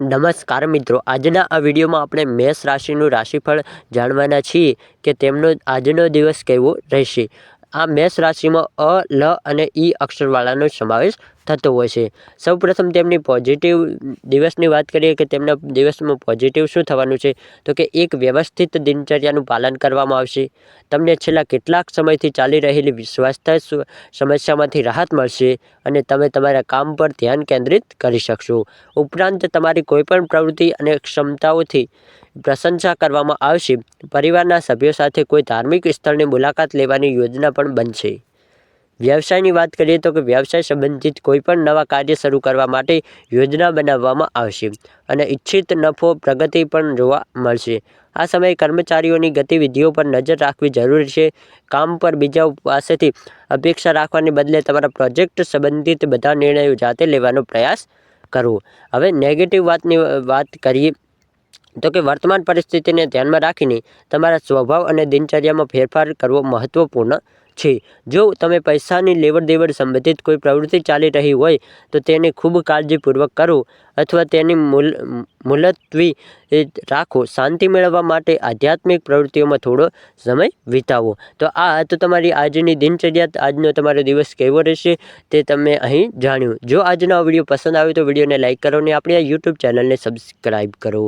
નમસ્કાર મિત્રો, આજના આ વિડીયોમાં આપણે મેષ રાશિનું રાશિફળ જાણવાના છીએ કે તેમનો આજનો દિવસ કેવો રહેશે. આ મેષ રાશિમાં અ, લ અને ઈ અક્ષરવાળાનો સમાવેશ થતો હોય છે. સૌપ્રથમ તેમની પોઝિટિવ દિવસની વાત કરીએ કે તેમના દિવસમાં પોઝિટિવ શું થવાનું છે? તો કે એક વ્યવસ્થિત દિનચર્યાનું પાલન કરવામાં આવશે. તમને છેલ્લા કેટલાક સમયથી ચાલી રહેલી સ્વાસ્થ્ય સમસ્યામાંથી રાહત મળશે અને તમે તમારા કામ પર ધ્યાન કેન્દ્રિત કરી શકશો. ઉપરાંત તમારી કોઈપણ પ્રવૃત્તિ અને ક્ષમતાઓથી પ્રશંસા કરવામાં આવશે. પરિવારના સભ્યો સાથે કોઈ ધાર્મિક સ્થળની મુલાકાત લેવાની યોજના પણ બનશે. વ્યવસાયની વાત કરીએ તો કે વ્યવસાય સંબંધિત કોઈપણ નવા કાર્ય શરૂ કરવા માટે યોજના બનાવવામાં આવશે અને ઈચ્છિત નફો, પ્રગતિ પણ જોવા મળશે. આ સમયે કર્મચારીઓની ગતિવિધિઓ પર નજર રાખવી જરૂરી છે. કામ પર બીજા પાસેથી અપેક્ષા રાખવાને બદલે તમારા પ્રોજેક્ટ સંબંધિત બધા નિર્ણયો જાતે લેવાનો પ્રયાસ કરવો. હવે નેગેટિવ વાતની વાત કરીએ તો કે વર્તમાન પરિસ્થિતિને ધ્યાનમાં રાખીને તમારા સ્વભાવ અને દિનચર્યામાં ફેરફાર કરવો મહત્વપૂર્ણ છે. જો તમે પૈસાની લેવડ દેવડ સંબંધિત કોઈ પ્રવૃત્તિ ચાલી રહી હોય, તો તેને ખૂબ કાળજીપૂર્વક કરો અથવા તેની મૂલ, મુલતવી રાખો. શાંતિ મેળવવા માટે આધ્યાત્મિક પ્રવૃત્તિઓમાં થોડો સમય વિતાવો. તો આ તો તમારી આજની દિનચર્યા. આજનો તમારો દિવસ કેવો રહેશે તે તમે અહીં જાણ્યું. જો આજનો વીડિયો પસંદ આવ્યો તો વિડીયોને લાઇક કરો અને આપણી આ યુટ્યુબ ચેનલને સબસ્ક્રાઈબ કરો.